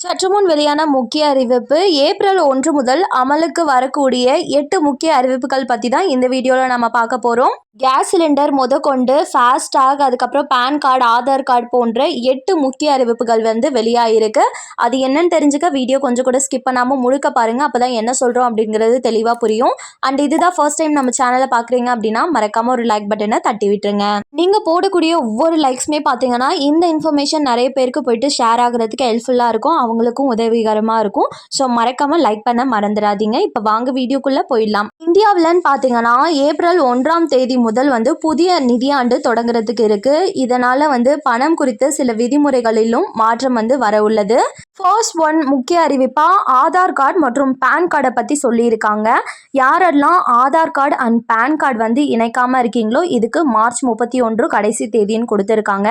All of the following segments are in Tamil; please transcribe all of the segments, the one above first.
சற்று முன் வெளியான முக்கிய அறிவிப்பு ஏப்ரல் ஒன்று முதல் அமலுக்கு வரக்கூடிய எட்டு முக்கிய அறிவிப்புகள் பற்றி தான் இந்த வீடியோவில் நம்ம பார்க்க போகிறோம் கேஸ் சிலிண்டர் முத கொண்டு ஃபாஸ்டாக் அதுக்கப்புறம் பேன் கார்டு ஆதார் கார்டு போன்ற எட்டு முக்கிய அறிவிப்புகள் வந்து வெளியாகிருக்கு அது என்னன்னு தெரிஞ்சுக்க வீடியோ கொஞ்சம் கூட ஸ்கிப் பண்ணாமல் முழுக்க பாருங்கள் அப்போ தான் என்ன சொல்கிறோம் அப்படிங்கிறது தெளிவாக புரியும். அண்ட் இதுதான் ஃபர்ஸ்ட் டைம் நம்ம சேனலை பார்க்குறீங்க அப்படின்னா மறக்காமல் ஒரு லைக் பட்டனை தட்டி விட்டுருங்க. நீங்கள் போடக்கூடிய ஒவ்வொரு லைக்ஸுமே பார்த்தீங்கன்னா இந்த இன்ஃபர்மேஷன் நிறைய பேருக்கு போயிட்டு ஷேர் ஆகுறதுக்கு ஹெல்ப்ஃபுல்லாக இருக்கும். அவங்களுக்கும் உதவிகரமாக இருக்கும். ஸோ மறக்காமல் லைக் பண்ண மறந்துடாதீங்க. இப்போ வாங்க வீடியோக்குள்ளே போயிடலாம். இந்தியாவிலன்னு பார்த்தீங்கன்னா ஏப்ரல் ஒன்றாம் தேதி முதல் வந்து புதிய நிதியாண்டு தொடங்குறதுக்கு இருக்கு. இதனால வந்து பணம் குறித்த சில விதிமுறைகளிலும் மாற்றம் வந்து வர உள்ளது. ஃபர்ஸ்ட் ஒன் முக்கிய அறிவிப்பா ஆதார் கார்டு மற்றும் பேன் கார்டை பற்றி சொல்லியிருக்காங்க. யாரெல்லாம் Aadhaar card and PAN card வந்து இணைக்காம இருக்கீங்களோ இதுக்கு மார்ச் முப்பத்தி ஒன்று கடைசி தேதின்னு கொடுத்துருக்காங்க.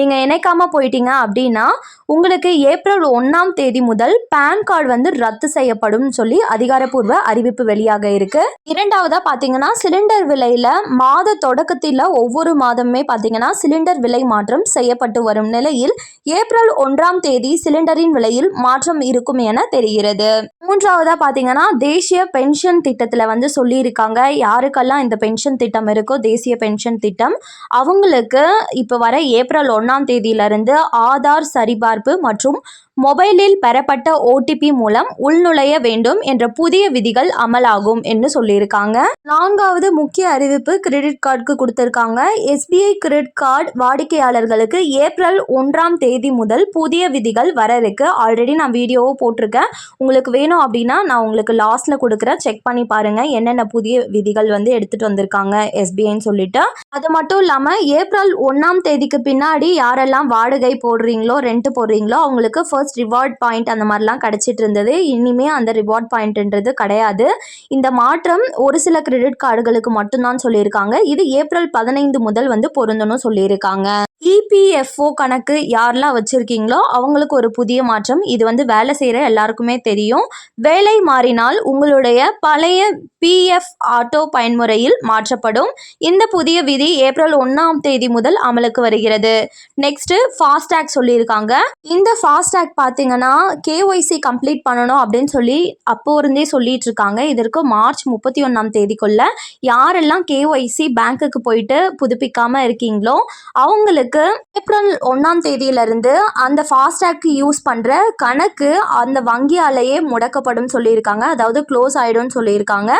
நீங்கள் இணைக்காம போயிட்டீங்க அப்படின்னா உங்களுக்கு ஏப்ரல் ஒன்றாம் தேதி முதல் பேன் கார்டு வந்து ரத்து செய்யப்படும் சொல்லி அதிகாரப்பூர்வ அறிவிப்பு வெளியாக இருக்கு. இரண்டாவதா பார்த்தீங்கன்னா சிலிண்டர் விலையில மாத தொடக்கத்தில் ஒவ்வொரு மாதமே பார்த்தீங்கன்னா சிலிண்டர் விலை மாற்றம் செய்யப்பட்டு வரும் நிலையில் ஏப்ரல் ஒன்றாம் தேதி சிலிண்டரின் விலையில் மாற்றம் இருக்கும் என தெரிகிறது. மூன்றாவதா பார்த்தீங்கன்னா தேசிய பென்ஷன் திட்டத்தில் வந்து சொல்லியிருக்காங்க. யாருக்கெல்லாம் இந்த பென்ஷன் திட்டம் இருக்கோ தேசிய பென்ஷன் திட்டம் அவங்களுக்கு இப்போ வர ஏப்ரல் ஒன்றாம் தேதியிலிருந்து ஆதார் சரிபார்ப்பு மற்றும் மொபைலில் பெறப்பட்ட ஓடிபி மூலம் உள்நுழைய வேண்டும் என்ற புதிய விதிகள் அமலாகும் என்று சொல்லியிருக்காங்க. நான்காவது முக்கிய அறிவிப்பு கிரெடிட் கார்டுக்கு கொடுத்துருக்காங்க. எஸ்பிஐ கிரெடிட் கார்டு வாடிக்கையாளர்களுக்கு ஏப்ரல் ஒன்றாம் தேதி முதல் புதிய விதிகள் வர இருக்கு ஆல்ரெடி நான் வீடியோவை போட்டிருக்கேன். உங்களுக்கு வேணும் அப்படின்னா நான் உங்களுக்கு லாஸ்ட்ல கொடுக்குறேன். செக் பண்ணி பாருங்க. என்னென்ன புதிய விதிகள் வந்து எடுத்துட்டு வந்திருக்காங்க எஸ்பிஐன்னு சொல்லிட்டு. அது மட்டும் இல்லாமல் ஏப்ரல் ஒன்றாம் தேதிக்கு பின்னாடி யாரெல்லாம் வாடகை போடுறீங்களோ ரெண்ட் போடுறீங்களோ அவங்களுக்கு ஃபர்ஸ்ட் ரிவார்ட் பாயிண்ட் அந்த மாதிரிலாம் கிடைச்சிட்டு இருந்தது இனிமே அந்த ரிவார்ட் பாயிண்ட்ன்றது கிடையாது. இந்த மாற்றம் ஒரு சில கிரெடிட் கார்டுகளுக்கு மட்டும்தான் சொல்லியிருக்காங்க. இது ஏப்ரல் பதினைந்து முதல் வந்து பொருந்தணும் சொல்லியிருக்காங்க. இபிஎஃப்ஓ கணக்கு யாரெல்லாம் வச்சுருக்கீங்களோ அவங்களுக்கு ஒரு புதிய மாற்றம். இது வந்து வேலை செய்கிற எல்லாருக்குமே தெரியும். வேலை மாறினால் உங்களுடைய பழைய பிஎஃப் ஆட்டோ பயன்முறையில் மாற்றப்படும். இந்த புதிய விதி ஏப்ரல் ஒன்றாம் தேதி முதல் அமலுக்கு வருகிறது. நெக்ஸ்ட்டு ஃபாஸ்டேக் சொல்லியிருக்காங்க. இந்த ஃபாஸ்டேக் பார்த்தீங்கன்னா கேஒய்சி கம்ப்ளீட் பண்ணணும் அப்படின்னு சொல்லி அப்போ இருந்தே சொல்லிட்டு இருக்காங்க. இதற்கு மார்ச் முப்பத்தி ஒன்றாம் தேதிக்குள்ள யாரெல்லாம் கேஒய்சி பேங்க்குக்கு போயிட்டு புதுப்பிக்காமல் இருக்கீங்களோ அவங்களுக்கு இருக்கு. ஏப்ரல் ஒன்றாம் தேதியிலிருந்து அந்த ஃபாஸ்டேக் யூஸ் பண்ணுற கணக்கு அந்த வங்கியாலேயே முடக்கப்படும் சொல்லியிருக்காங்க. அதாவது க்ளோஸ் ஆகிடும்னு சொல்லியிருக்காங்க.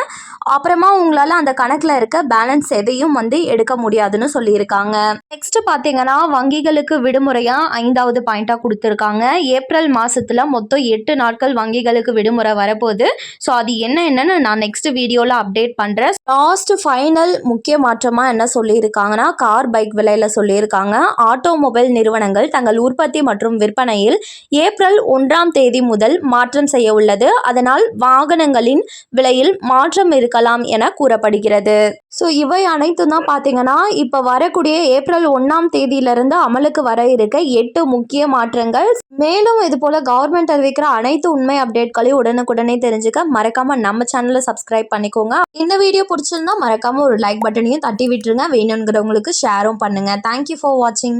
அப்புறமா உங்களால் அந்த கணக்கில் இருக்க பேலன்ஸ் எதையும் வந்து எடுக்க முடியாதுன்னு சொல்லியிருக்காங்க. நெக்ஸ்ட் பார்த்தீங்கன்னா வங்கிகளுக்கு விடுமுறையாக ஐந்தாவது பாயிண்ட்டாக கொடுத்துருக்காங்க. ஏப்ரல் மாதத்தில் மொத்தம் எட்டு நாட்கள் வங்கிகளுக்கு விடுமுறை வரப்போகுது. ஸோ அது என்ன என்னன்னு நான் நெக்ஸ்ட் வீடியோவில் அப்டேட் பண்ணுறேன் லாஸ்ட் ஃபைனல் முக்கிய மாற்றமாக என்ன சொல்லியிருக்காங்கன்னா கார் பைக் விலையில் சொல்லியிருக்காங்க. ஆட்டோமொபைல் நிறுவனங்கள் தங்கள் உற்பத்தி மற்றும் விற்பனையில் ஏப்ரல் ஒன்றாம் தேதி முதல் மாற்றம் செய்ய உள்ளது. அதனால் வாகனங்களின் விலையில் மாற்றம் இருக்கலாம் என கூறப்படுகிறது. ஸோ இவை அனைத்தும் தான் பார்த்தீங்கன்னா இப்போ வரக்கூடிய ஏப்ரல் ஒன்றாம் தேதியிலிருந்து அமலுக்கு வர இருக்க எட்டு முக்கிய மாற்றங்கள். மேலும் இது போல் கவர்மெண்ட் அறிவிக்கிற அனைத்து உண்மை அப்டேட்களையும் உடனுக்குடனே தெரிஞ்சுக்க மறக்காம நம்ம சேனலை சப்ஸ்கிரைப் பண்ணிக்கோங்க. இந்த வீடியோ பிடிச்சிருந்தா மறக்காம ஒரு லைக் பட்டனையும் தட்டி விட்டுருங்க. வேணுங்கிறவங்களுக்கு ஷேரும் பண்ணுங்க. தேங்க்யூ ஃபார் வாட்சிங்